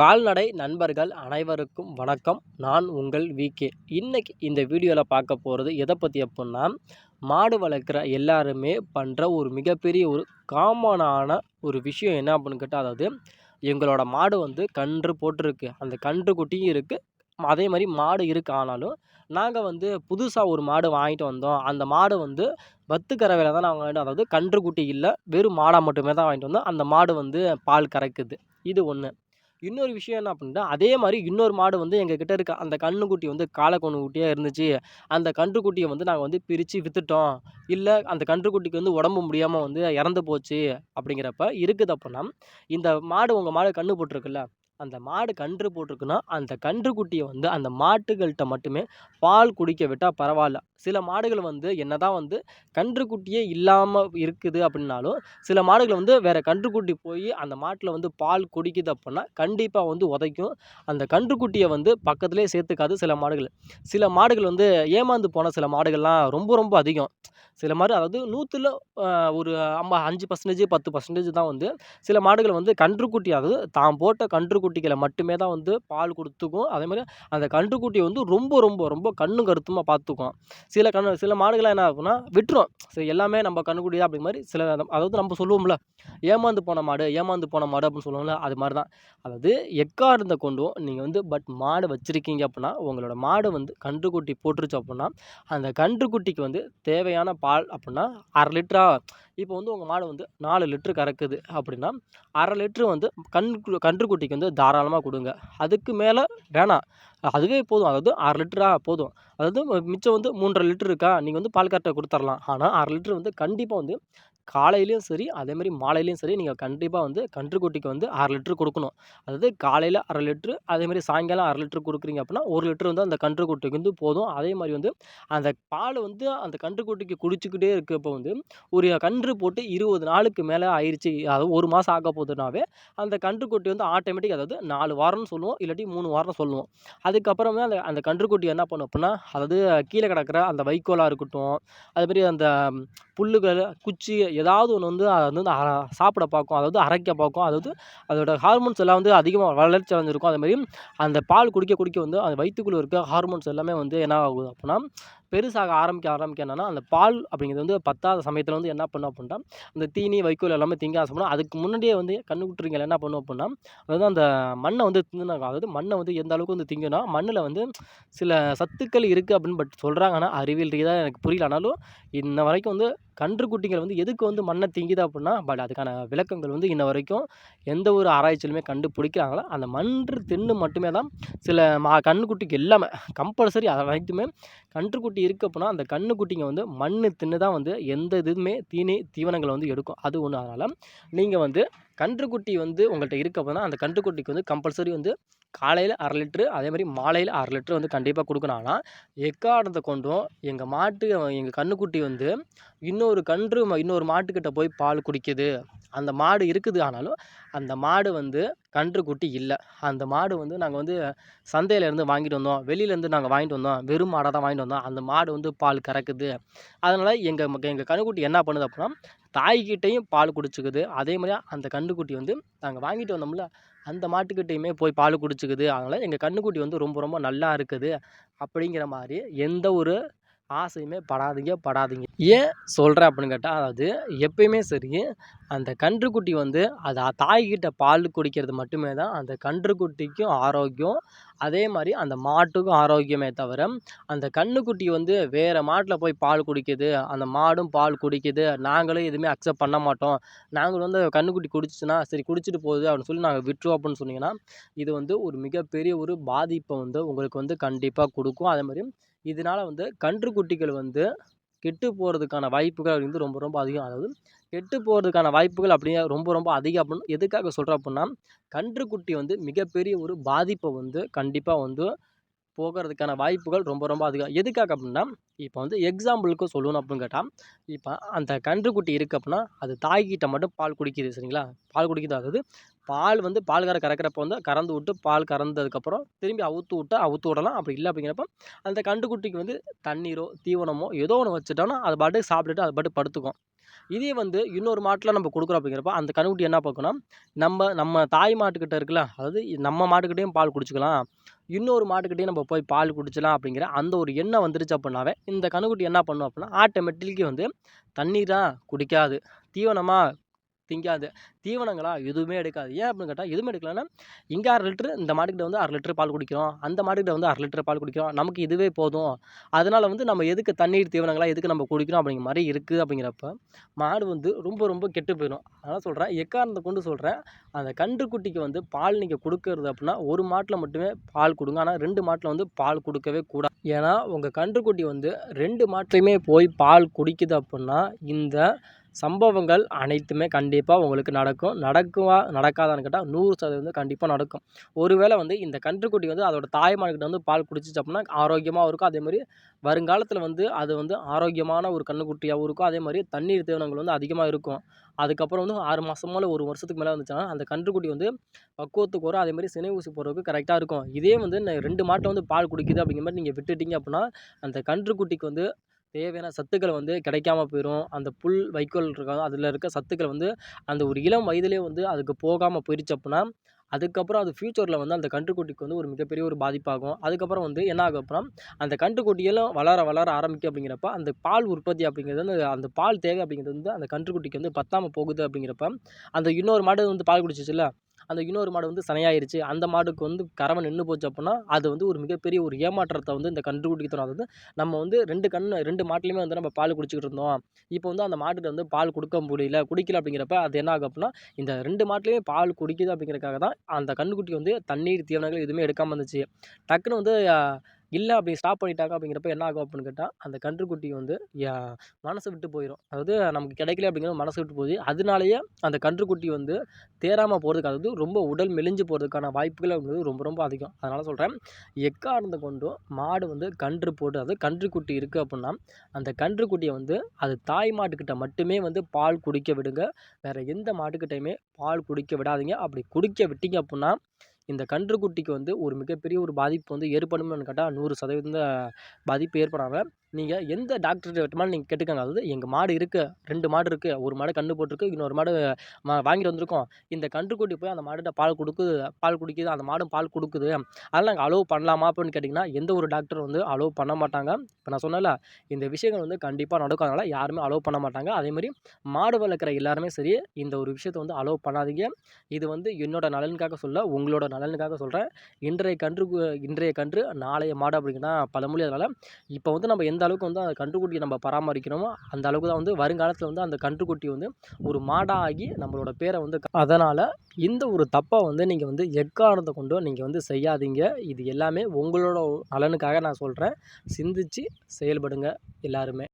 கால்நடை நண்பர்கள் அனைவருக்கும் வணக்கம். நான் உங்கள் விகே இன்றைக்கி இந்த வீடியோவில் பார்க்க போகிறது எதை பற்றி அப்புடின்னா மாடு வளர்க்குற எல்லாருமே பண்ணுற ஒரு மிகப்பெரிய ஒரு காமனான ஒரு விஷயம் என்ன அப்படின்னு கேட்டால் அதாவது எங்களோட மாடு வந்து கன்று போட்டிருக்கு. அந்த கன்று குட்டியும் இருக்குது அதே மாதிரி மாடு இருக்குது ஆனாலும் நாங்கள் வந்து புதுசாக ஒரு மாடு வாங்கிட்டு வந்தோம். அந்த மாடு வந்து பத்து கறவையில் தான் நாங்கள் வாங்கிட்டு அதாவது கன்று குட்டி இல்லை வெறும் மாடாக மட்டுமே தான் வாங்கிட்டு வந்தோம். அந்த மாடு வந்து பால் கறக்குது. இது ஒன்று இன்னொரு விஷயம் என்ன அப்படின்னா அதே மாதிரி இன்னொரு மாடு வந்து எங்கள் கிட்டே இருக்க அந்த கன்றுக்குட்டி வந்து காளை குட்டியாக இருந்துச்சு. அந்த கன்றுக்குட்டியை வந்து நாங்கள் வந்து பிரித்து விற்றுட்டோம் இல்லை அந்த கன்றுக்குட்டிக்கு வந்து உடம்பு முடியாமல் வந்து இறந்து போச்சு. அப்படிங்கிறப்ப இருக்குது அப்படின்னா இந்த மாடு உங்கள் மாடு கன்று போட்டிருக்குல்ல அந்த மாடு கன்று போட்டிருக்குன்னா அந்த கன்றுக்குட்டியை வந்து அந்த மாட்டுகள்கிட்ட மட்டுமே பால் குடிக்க விட்டால் பரவாயில்ல. சில மாடுகள் வந்து என்ன தான் வந்து கன்றுக்குட்டியே இல்லாமல் இருக்குது அப்படின்னாலும் சில மாடுகள் வந்து வேறு கன்றுக்குட்டி போய் அந்த மாட்டில் வந்து பால் குடிக்குது அப்படின்னா கண்டிப்பாக வந்து உதைக்கும். அந்த கன்றுக்குட்டியை வந்து பக்கத்துலேயே சேர்த்துக்காது சில மாடுகள். சில மாடுகள் வந்து ஏமாந்து போன சில மாடுகள்லாம் ரொம்ப ரொம்ப அதிகம். சில மாடு அதாவது நூற்றில் ஒரு அம்மா அஞ்சு பர்சன்டேஜ் பத்து பர்சன்டேஜ் தான் வந்து சில மாடுகள் வந்து கன்றுக்குட்டி அதாவது தான் போட்ட கன்று கன்றுக்குட்டிகளை மட்டுமே தான் வந்து பால் கொடுத்துக்கும். அதே மாதிரி அந்த கன்றுக்குட்டியை வந்து ரொம்ப ரொம்ப ரொம்ப கண்ணும் கருத்துமாக பார்த்துக்கும். சில கண் சில மாடுகளாக என்ன ஆகும்னா விட்டுரும். சரி எல்லாமே நம்ம கண்ணுக்குட்டி தான் அப்படி மாதிரி சில அதாவது நம்ம சொல்லுவோம்ல ஏமாந்து போன மாடு ஏமாந்து போன மாடு அப்படின்னு சொல்லுவோம்ல அது மாதிரி தான். அதாவது எக்காரணத்தை கொண்டும் நீங்கள் வந்து பட் மாடு வச்சுருக்கீங்க அப்படின்னா உங்களோட மாடு வந்து கன்றுக்குட்டி போட்டுருச்சு அப்படின்னா அந்த கன்றுக்குட்டிக்கு வந்து தேவையான பால் அப்படின்னா அரை லிட்டரா இப்போ வந்து உங்கள் மாடு வந்து நாலு லிட்ரு கறக்குது அப்படின்னா அரை லிட்ரு வந்து கண் கன்றுக்குட்டிக்கு வந்து தாராளமாக கொடுங்க. அதுக்கு மேலே வேணாம். அதுவே போதும். அதாவது அரை லிட்டரா போதும். அதாவது மிச்சம் வந்து மூன்றரை லிட்டர் இருக்கா? நீங்கள் வந்து பால் கரெக்டாக கொடுத்துர்லாம். ஆனால் அரை லிட்ரு வந்து கண்டிப்பாக வந்து காலையிலையும் சரி அதேமாதிரி மாலையிலையும் சரி நீங்கள் கண்டிப்பாக வந்து கன்றுக்குட்டிக்கு வந்து அரை லிட்ரு கொடுக்கணும். அதாவது காலையில் அரை லிட்ரு அதேமாதிரி சாயங்காலம் அரை லிட்ரு கொடுக்குறீங்க அப்படின்னா ஒரு லிட்ரு வந்து அந்த கன்றுக்குட்டிக்கு வந்து போதும். அதே மாதிரி வந்து அந்த பால் வந்து அந்த கன்றுக்குட்டிக்கு குடிச்சிக்கிட்டே இருக்கப்போ வந்து ஒரு கன்று போட்டு இருபது நாளுக்கு மேலே ஆயிடுச்சு அதாவது ஒரு மாதம் ஆக போதுனாவே அந்த கன்றுக்குட்டி வந்து ஆட்டோமேட்டிக் அதாவது நாலு வாரம்னு சொல்லுவோம் இல்லாட்டி மூணு வாரம் சொல்லுவோம். அதுக்கப்புறமே அந்த அந்த கன்றுக்குட்டி என்ன பண்ணும் அப்படின்னா அதாவது கீழே கிடக்கிற அந்த வைக்கோலாக இருக்கட்டும் அதுமாதிரி அந்த புல்லுகள் குச்சி ஏதாவது ஒன்று வந்து அதை வந்து சாப்பிட பார்க்கும். அதாவது அரைக்க பார்க்கும். அதாவது அதோட ஹார்மோன்ஸ் எல்லாம் வந்து அதிகமாக வளர்ச்சி அடைஞ்சிருக்கும். அதே மாதிரி அந்த பால் குடிக்க குடிக்க வந்து அந்த வயிற்றுக்குள்ளே இருக்க ஹார்மோன்ஸ் எல்லாமே வந்து என்ன ஆகுது அப்படின்னா பெருசாக ஆரம்பிக்க ஆரம்பிக்க என்னென்னா அந்த பால் அப்படிங்கிறது வந்து பத்தாத சமயத்தில் வந்து என்ன பண்ணும் அப்படின்னா அந்த தீனி வைக்கோல் எல்லாமே திங்க ஆசைப்படும் அதுக்கு முன்னாடியே வந்து கண்ணுக்குட்டிருங்க என்ன பண்ணும் அப்படின்னா அதாவது அந்த மண்ணை வந்து திங்கினாங்க அதாவது மண்ணை வந்து எந்த அளவுக்கு வந்து திங்கினா மண்ணில் வந்து சில சத்துக்கள் இருக்குது அப்படின்னு பட் சொல்கிறாங்க ஆனால் அறிவியல் ரீதியாக எனக்கு புரியல. ஆனாலும் இன்ன வரைக்கும் வந்து கன்றுக்குட்டிகள் வந்து எதுக்கு வந்து மண்ணை திங்குது அப்படின்னா பட் அதுக்கான விளக்கங்கள் வந்து இன்ன வரைக்கும் எந்த ஒரு ஆராய்ச்சியிலுமே கண்டுபிடிக்கிறாங்களோ? அந்த மன்று தின்னு மட்டுமே தான் சில மா கன்றுக்குட்டிக்கு எல்லாமே கம்பல்சரி அதை அனைத்துமே கன்றுக்குட்டி இருக்குது அப்படின்னா அந்த கன்றுக்குட்டிங்க வந்து மண் தின்னு தான் வந்து எந்த இதுவுமே தீனி தீவனங்களை வந்து எடுக்கும். அது ஒன்று அதனால் நீங்கள் வந்து கன்றுக்குட்டி வந்து உங்கள்கிட்ட இருக்க அப்படின்னா அந்த கன்றுக்குட்டிக்கு வந்து கம்பல்சரி வந்து காலையில் அரை லிட்ரு அதே மாதிரி மாலையில் அரை லிட்ரு வந்து கண்டிப்பாக கொடுக்கணும். ஆனால் எக்காரணத்தை கொண்டும் எங்கள் மாட்டு எங்கள் கன்றுக்குட்டி வந்து இன்னொரு கன்று இன்னொரு மாட்டுக்கிட்ட போய் பால் குடிக்குது. அந்த மாடு இருக்குது. ஆனாலும் அந்த மாடு வந்து கன்றுக்குட்டி இல்லை. அந்த மாடு வந்து நாங்கள் வந்து சந்தையிலேருந்து வாங்கிட்டு வந்தோம். வெளியிலேருந்து நாங்கள் வாங்கிட்டு வந்தோம். வெறும் மாடாக தான் வாங்கிட்டு வந்தோம். அந்த மாடு வந்து பால் கறக்குது. அதனால் எங்கள் எங்கள் கன்றுக்குட்டி என்ன பண்ணுது அப்படின்னா தாய்கிட்டையும் பால் குடிச்சிக்குது. அதே மாதிரி அந்த கன்றுக்குட்டி வந்து நாங்கள் வாங்கிட்டு வந்தோம்ல அந்த மாட்டுக்கிட்டையுமே போய் பால் குடிச்சிக்குது. அதனால் எங்கள் கன்றுக்குட்டி வந்து ரொம்ப ரொம்ப நல்லா இருக்குது. அப்படிங்கிற மாதிரி எந்த ஒரு ஆசையுமே படாதீங்க படாதீங்க. ஏன் சொல்கிறேன் அப்படின்னு கேட்டால் அதாவது எப்பயுமே சரி அந்த கன்றுக்குட்டி வந்து அது தாய்கிட்ட பால் குடிக்கிறது மட்டுமே தான் அந்த கன்றுக்குட்டிக்கும் ஆரோக்கியம். அதே மாதிரி அந்த மாட்டுக்கும் ஆரோக்கியமே தவிர அந்த கன்றுக்குட்டி வந்து வேறு மாட்டில் போய் பால் குடிக்குது அந்த மாடும் பால் குடிக்குது நாங்களும் எதுவுமே அக்செப்ட் பண்ண மாட்டோம். நாங்களும் வந்து கன்றுக்குட்டி குடிச்சுன்னா சரி குடிச்சிட்டு போகுது அப்படின்னு சொல்லி நாங்கள் விட்டுருவோம் அப்படின்னு சொன்னீங்கன்னா இது வந்து ஒரு மிகப்பெரிய ஒரு பாதிப்பை வந்து உங்களுக்கு வந்து கண்டிப்பாக கொடுக்கும். அதே மாதிரி இதனால் வந்து கன்றுக்குட்டிகள் வந்து கெட்டு போகிறதுக்கான வாய்ப்புகள் வந்து ரொம்ப ரொம்ப அதிகம். அதாவது கெட்டு போகிறதுக்கான வாய்ப்புகள் அப்படியே ரொம்ப ரொம்ப அதிகம் அப்படின்னு எதுக்காக சொல்கிறேன் அப்படின்னா கன்றுக்குட்டி வந்து மிகப்பெரிய ஒரு பாதிப்பை வந்து கண்டிப்பாக வந்து போகிறதுக்கான வாய்ப்புகள் ரொம்ப ரொம்ப அதிகம். எதுக்காக அப்படின்னா இப்போ வந்து எக்ஸாம்பிளுக்கு சொல்லணும் அப்படின்னு கேட்டால் இப்போ அந்த கன்றுக்குட்டி இருக்குது அப்படின்னா அது தாய்கிட்ட மட்டும் பால் குடிக்குது சரிங்களா? பால் குடிக்குது. அதாவது பால் வந்து பால் கற கறக்கிறப்ப வந்து கறந்து விட்டு பால் கறந்ததுக்கப்புறம் திரும்பி அவுத்து விட்டு அவுத்து விடலாம். அப்படி இல்லை அப்படிங்கிறப்ப அந்த கன்றுக்குட்டிக்கு வந்து தண்ணீரோ தீவனமோ ஏதோ ஒன்று வச்சுட்டோன்னா அது பாட்டுக்கு சாப்பிட்டுட்டு அது பாட்டு படுத்துக்கும். இதே வந்து இன்னொரு மாட்டில் நம்ம கொடுக்குறோம் அப்படிங்கிறப்ப அந்த கன்றுக்குட்டி என்ன பார்க்கணும் நம்ம நம்ம தாய் மாட்டுக்கிட்ட இருக்குல்ல அதாவது நம்ம மாட்டுக்கிட்டேயும் பால் குடிச்சிக்கலாம் இன்னொரு மாட்டுக்கிட்டேயும் நம்ம போய் பால் குடிச்சலாம் அப்படிங்கிற அந்த ஒரு எண்ணம் வந்துருச்சு அப்படின்னாவே இந்த கன்றுக்குட்டி என்ன பண்ணும் அப்படின்னா ஆட்டோமேட்டிக்கி வந்து தண்ணீர் தான் குடிக்காது. தீவனமாக திங்காது. தீவனங்களா எதுவுமே எடுக்காது. ஏன் அப்படின்னு கேட்டால் எதுவுமே எடுக்கலன்னா இங்கே அரை லிட்ரு இந்த மாட்டுக்கிட்ட வந்து அரை லிட்டர் பால் குடிக்கிறோம். அந்த மாட்டுக்கிட்ட வந்து அரை லிட்டர் பால் குடிக்கிறோம். நமக்கு இதுவே போதும். அதனால் வந்து நம்ம எதுக்கு தண்ணீர் தீவனங்களா எதுக்கு நம்ம குடிக்கிறோம் அப்படிங்கிற மாதிரி இருக்குது அப்படிங்கிறப்ப மாடு வந்து ரொம்ப ரொம்ப கெட்டு போயிடும். அதனால் சொல்கிறேன் எக்காரணத்தை கொண்டு சொல்கிறேன் அந்த கன்றுக்குட்டிக்கு வந்து பால் நீங்கள் கொடுக்கறது அப்படின்னா ஒரு மாட்டில் மட்டுமே பால் கொடுங்க. ஆனால் ரெண்டு மாட்டில் வந்து பால் கொடுக்கவே கூடாது. ஏன்னா உங்கள் கன்றுக்குட்டி வந்து ரெண்டு மாட்டிலையுமே போய் பால் குடிக்குது அப்படின்னா இந்த சம்பவங்கள் அனைத்துமே கண்டிப்பாக உங்களுக்கு நடக்கும். நடக்குமா நடக்காதான்னு கேட்டால் நூறு சதவீதம் வந்து கண்டிப்பாக நடக்கும். ஒருவேளை வந்து இந்த கன்றுக்குட்டி வந்து அதோட தாய்மார்கிட்ட வந்து பால் குடிச்சிச்சு அப்படின்னா ஆரோக்கியமாகவும் இருக்கும். அதே மாதிரி வருங்காலத்தில் வந்து அது வந்து ஆரோக்கியமான ஒரு கன்றுக்குட்டியாகவும் இருக்கும். அதே மாதிரி தண்ணீர் தேவனங்கள் வந்து அதிகமாக இருக்கும். அதுக்கப்புறம் வந்து ஆறு மாதமோ இல்லை ஒரு வருஷத்துக்கு மேலே வந்துச்சுன்னா அந்த கன்றுக்குட்டி வந்து பக்குவத்துக்கு வரும். அதே மாதிரி சினை ஊசி போடுறதுக்கு கரெக்டாக இருக்கும். இதே வந்து ரெண்டு மாட்டை வந்து பால் குடிக்குது அப்படிங்கிற மாதிரி நீங்கள் விட்டுட்டீங்க அப்படின்னா அந்த கன்றுக்குட்டிக்கு வந்து தேவையான சத்துக்கள் வந்து கிடைக்காம போயிடும் அந்த புல் வைக்கோல் இருக்க அதில் இருக்க சத்துக்களை வந்து அந்த ஒரு இளம் வயதிலே வந்து அதுக்கு போகாமல் போயிடுச்சு அப்படின்னா அதுக்கப்புறம் அது ஃப்யூச்சரில் வந்து அந்த கன்றுக்குட்டிக்கு வந்து ஒரு மிகப்பெரிய ஒரு பாதிப்பாகும். அதுக்கப்புறம் வந்து என்ன ஆகும் அப்படின்னா அந்த கன்றுக்குட்டியெல்லாம் வளர வளர ஆரம்பிக்கும் அப்படிங்கிறப்ப அந்த பால் உற்பத்தி அப்படிங்கிறது வந்து அந்த பால் தேவை அப்படிங்கிறது வந்து அந்த கன்றுக்குட்டிக்கு வந்து பத்தாமல் போகுது அப்படிங்கிறப்ப அந்த இன்னொரு மாடு வந்து பால் குடிச்சிச்சுல அந்த இன்னொரு மாடு வந்து சனையாயிருச்சு. அந்த மாடுக்கு வந்து கறவை நின்று போச்சு அப்படின்னா அது வந்து ஒரு மிகப்பெரிய ஒரு ஏமாற்றத்தை வந்து இந்த கன்றுக்குட்டிக்கு தரும் அதாவது நம்ம வந்து ரெண்டு கண் ரெண்டு மாட்டிலையுமே வந்து நம்ம பால் குடிச்சிக்கிட்டு இருந்தோம். இப்போ வந்து அந்த மாட்டுக்கு வந்து பால் கொடுக்க முடியல குடிக்கல அப்படிங்கிறப்ப அது என்ன ஆகும் அப்படின்னா இந்த ரெண்டு மாட்டிலையுமே பால் குடிக்குது அப்படிங்கிறக்காக தான் அந்த கன்றுக்குட்டி வந்து தண்ணீர் தீவனங்கள் எதுவுமே எடுக்காமல் இருந்துச்சு. டக்குன்னு வந்து இல்லை அப்படி ஸ்டாப் பண்ணிட்டாங்க அப்படிங்கிறப்ப என்ன ஆகும் அப்படின்னு கேட்டால் அந்த கன்றுக்குட்டி வந்து மனசு விட்டு போயிடும் அதாவது நமக்கு கிடைக்கல அப்படிங்கிறது மனசு விட்டு போகுது. அதனாலேயே அந்த கன்றுக்குட்டி வந்து தேராமல் போகிறதுக்கு அதாவது ரொம்ப உடல் மெலிஞ்சு போகிறதுக்கான வாய்ப்புகள் அப்படிங்கிறது ரொம்ப ரொம்ப அதிகம். அதனால் சொல்கிறேன் எக்காரணத்தை கொண்டும் மாடு வந்து கன்று போட்டு அதாவது கன்றுக்குட்டி இருக்குது அப்படின்னா அந்த கன்றுக்குட்டியை வந்து அது தாய் மாட்டுக்கிட்ட மட்டுமே வந்து பால் குடிக்க விடுங்க. வேறு எந்த மாட்டுக்கிட்டையுமே பால் குடிக்க விடாதீங்க. அப்படி குடிக்க விட்டீங்க அப்படின்னா இந்த கன்றுக்குட்டிக்கு வந்து ஒரு மிகப்பெரிய ஒரு பாதிப்பு வந்து ஏற்படும்னு கேட்டால் நூறு சதவீத பாதிப்பு ஏற்படாமல் நீங்கள் எந்த டாக்டர்கிட்ட வேணுமாலும் நீங்கள் கேட்டுக்கோங்க. அதாவது எங்கள் மாடு இருக்குது ரெண்டு மாடு இருக்குது ஒரு மாடு கன்று போட்டிருக்கு இன்னொரு மாடு மா வாங்கிட்டு வந்திருக்கோம். இந்த கன்றுக்குட்டி போய் அந்த மாடுகிட்ட பால் கொடுக்குது பால் குடிக்குது அந்த மாடும் பால் கொடுக்குது. அதெல்லாம் நாங்கள் அலோவ் பண்ணலாமா அப்படின்னு கேட்டிங்கன்னா எந்த ஒரு டாக்டர் வந்து அலோவ் பண்ண மாட்டாங்க. இப்போ நான் சொன்னல இந்த விஷயங்கள் வந்து கண்டிப்பாக நடக்கும். அதனால் யாருமே அலோவ் பண்ண மாட்டாங்க. அதேமாதிரி மாடு வளர்க்குற எல்லாருமே சரி இந்த ஒரு விஷயத்தை வந்து அலோவ் பண்ணாதீங்க. இது வந்து என்னோட நலனுக்காக சொல்ல உங்களோட நலனுக்காக சொல்கிறேன் இன்றைய கன்று இன்றைய கன்று நாளைய மாடு அப்படிங்கன்னா பழமொழி. அதனால் இப்போ வந்து நம்ம எந்த அளவுக்கு வந்து அந்த கன்றுக்குட்டியை நம்ம பராமரிக்கிறோமோ அந்த அளவுக்கு தான் வந்து வருங்காலத்தில் வந்து அந்த கன்றுக்குட்டி வந்து ஒரு மாடாக ஆகி நம்மளோட பேரை வந்து அதனால் இந்த ஒரு தப்பை வந்து நீங்கள் வந்து எக்காரணத்தை கொண்டும் நீங்கள் வந்து செய்யாதீங்க. இது எல்லாமே உங்களோட நலனுக்காக நான் சொல்கிறேன் சிந்திச்சு செயல்படுங்க எல்லாருமே.